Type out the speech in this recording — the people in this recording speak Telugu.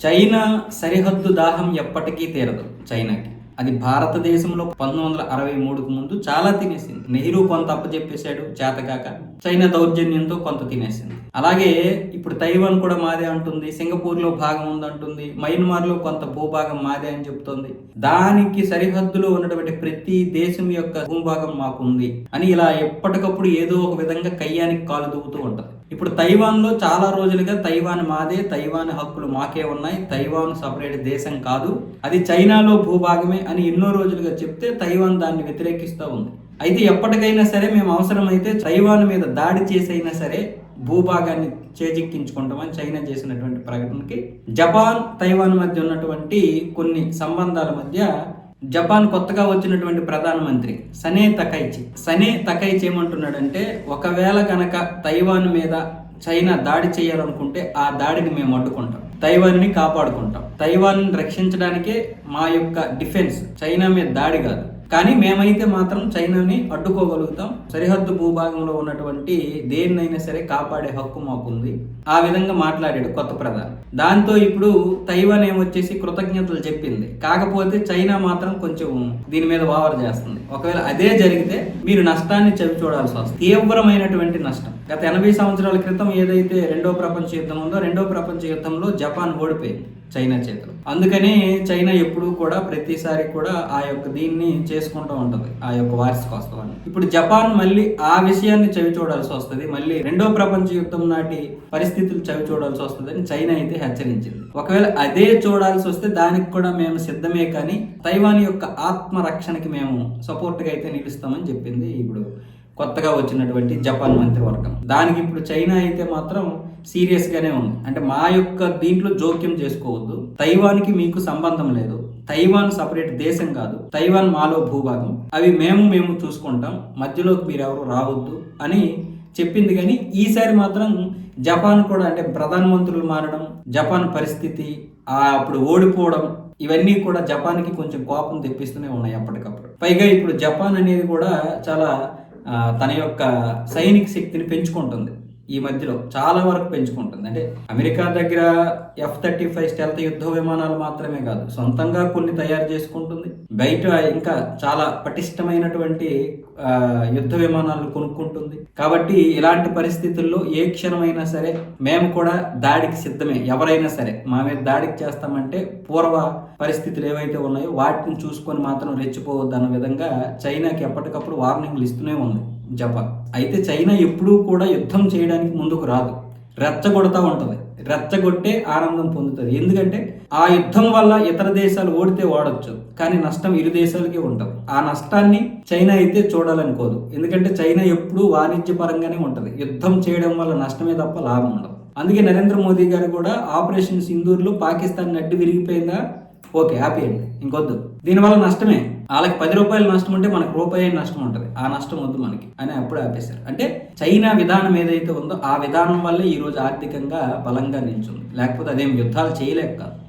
చైనా సరిహద్దు దాహం ఎప్పటికీ తీరదు చైనాకి. అది భారతదేశంలో పంతొమ్మిది వందల అరవై మూడుకు ముందు చాలా తినేసింది. నెహ్రూ కొంత అప్పచెప్పేశాడు చేతకాక చైనా దౌర్జన్యంతో కొంత తినేసింది. అలాగే ఇప్పుడు తైవాన్ కూడా మాదే అంటుంది సింగపూర్లో భాగం ఉందంటుంది మయన్మార్లో కొంత భూభాగం మాదే అని చెప్తుంది దానికి సరిహద్దులో ఉన్నటువంటి ప్రతి దేశం యొక్క భూభాగం మాకు ఉంది అని ఇలా ఎప్పటికప్పుడు ఏదో ఒక విధంగా కయ్యానికి కాలు దూగుతూ ఉంటుంది. ఇప్పుడు తైవాన్లో చాలా రోజులుగా తైవాన్ మాదే తైవాన్ హక్కులు మాకే ఉన్నాయి. తైవాన్ సపరేట్ దేశం కాదు. అది చైనాలో భూభాగమే అని ఎన్నో రోజులుగా చెప్తే తైవాన్ దాన్ని వ్యతిరేకిస్తూ ఉంది. అయితే ఎప్పటికైనా సరే మేము అవసరమైతే తైవాన్ మీద దాడి చేసైనా సరే భూభాగాన్ని చేజిక్కించుకుంటామని చైనా చేసినటువంటి ప్రకటనకి జపాన్ తైవాన్ మధ్య ఉన్నటువంటి కొన్ని సంబంధాల మధ్య జపాన్ కొత్తగా వచ్చినటువంటి ప్రధానమంత్రి సనే తకైచి. సనే తకైచి ఏమంటున్నాడంటే ఒకవేళ కనుక తైవాన్ మీద చైనా దాడి చేయాలనుకుంటే ఆ దాడిని మేము అడ్డుకుంటాం. తైవాన్ని కాపాడుకుంటాం. తైవాన్ రక్షించడానికే మా యొక్క డిఫెన్స్ చైనా మీద దాడి కాదు. కానీ మేమైతే మాత్రం చైనాని అడ్డుకోగలుగుతాం. సరిహద్దు భూభాగంలో ఉన్నటువంటి దేన్నైనా సరే కాపాడే హక్కు మాకుంది. ఆ విధంగా మాట్లాడాడు కొత్త ప్రధాని. దాంతో ఇప్పుడు తైవాన్ ఏమొచ్చేసి కృతజ్ఞతలు చెప్పింది. కాకపోతే చైనా మాత్రం కొంచెం దీని మీద వావర్ చేస్తుంది. ఒకవేళ అదే జరిగితే మీరు నష్టాన్ని చవి చూడాల్సి వస్తుంది. తీవ్రమైనటువంటి నష్టం. గత ఎనభై సంవత్సరాల క్రితం ఏదైతే రెండో ప్రపంచ యుద్ధం ఉందో రెండో ప్రపంచ యుద్ధంలో జపాన్ ఓడిపోయింది. చైనా చేతులు. అందుకని చైనా ఎప్పుడు కూడా ప్రతిసారి కూడా ఆ యొక్క దీన్ని చేసుకుంటూ ఉంటది ఆ యొక్క వార్షికోత్సవాన్ని ఇప్పుడు జపాన్ మళ్ళీ ఆ విషయాన్ని చవి చూడాల్సి వస్తుంది మళ్ళీ రెండో ప్రపంచ యుద్ధం నాటి పరిస్థితులు చవి చూడాల్సి వస్తుందని చైనా అయితే హెచ్చరించింది. ఒకవేళ అదే చూడాల్సి వస్తే దానికి కూడా మేము సిద్ధమే కానీ తైవాన్ యొక్క ఆత్మరక్షణకి మేము సపోర్ట్గా అయితే నిలుస్తామని చెప్పింది ఇప్పుడు కొత్తగా వచ్చినటువంటి జపాన్ మంత్రివర్గం. దానికి ఇప్పుడు చైనా అయితే మాత్రం సీరియస్గానే ఉంది. అంటే మా యొక్క దీంట్లో జోక్యం చేసుకోవద్దు. తైవాన్కి మీకు సంబంధం లేదు. తైవాన్ సపరేట్ దేశం కాదు. తైవాన్ మాలో భూభాగం. అవి మేము మేము చూసుకుంటాం. మధ్యలోకి మీరు ఎవరు రావద్దు అని చెప్పింది కానీ ఈసారి మాత్రం జపాన్ కూడా అంటే ప్రధానమంత్రులు మారడం జపాన్ పరిస్థితి ఆ అప్పుడు ఓడిపోవడం ఇవన్నీ కూడా జపాన్కి కొంచెం కోపం తెప్పిస్తూనే ఉన్నాయి అప్పటికప్పుడు. పైగా ఇప్పుడు జపాన్ అనేది కూడా చాలా తన యొక్క సైనిక శక్తిని పెంచుకుంటుంది. ఈ మధ్యలో చాలా వరకు పెంచుకుంటుంది. అంటే అమెరికా దగ్గర ఎఫ్ థర్టీ ఫైవ్ స్టెల్త్ యుద్ధ విమానాలు మాత్రమే కాదు సొంతంగా కొన్ని తయారు చేసుకుంటుంది. బయట ఇంకా చాలా పటిష్టమైనటువంటి యుద్ధ విమానాలు కొనుక్కుంటుంది. కాబట్టి ఇలాంటి పరిస్థితుల్లో ఏ క్షణమైనా సరే మేము కూడా దాడికి సిద్ధమే. ఎవరైనా సరే మా మీద దాడికి చేస్తామంటే పూర్వ పరిస్థితులు ఏవైతే ఉన్నాయో వాటిని చూసుకొని మాత్రం రెచ్చిపోవద్దు అన్న విధంగా చైనాకి ఎప్పటికప్పుడు వార్నింగ్లు ఇస్తూనే ఉంది. జపాన్. అయితే చైనా ఎప్పుడూ కూడా యుద్ధం చేయడానికి ముందుకు రాదు. రెచ్చగొడతా ఉంటుంది. రెచ్చగొట్టే ఆనందం పొందుతుంది. ఎందుకంటే ఆ యుద్ధం వల్ల ఇతర దేశాలు ఓడితే ఓడొచ్చు కానీ నష్టం ఇరు దేశాలకే ఉంటుంది ఆ నష్టాన్ని చైనా అయితే చూడాలనుకోదు ఎందుకంటే చైనా ఎప్పుడూ వాణిజ్య పరంగానే ఉంటుంది. యుద్ధం చేయడం వల్ల నష్టమే తప్ప లాభం ఉండదు. అందుకే నరేంద్ర మోదీ గారు కూడా ఆపరేషన్ సింధూర్లో పాకిస్తాన్ నడ్డి విరిగిపోయిందా? ఓకే హ్యాపీ అండి. ఇంకొద్దు. దీనివల్ల నష్టమే. వాళ్ళకి పది రూపాయలు నష్టం ఉంటే మనకు రూపాయి నష్టం ఉంటుంది. ఆ నష్టం వద్దు మనకి అని అప్పుడే ఆపేశారు. అంటే చైనా విధానం ఏదైతే ఉందో ఆ విధానం వల్లే ఈ రోజు ఆర్థికంగా బలంగా నిల్చుంది. లేకపోతే అదేం యుద్ధాలు చేయలేక కాదు.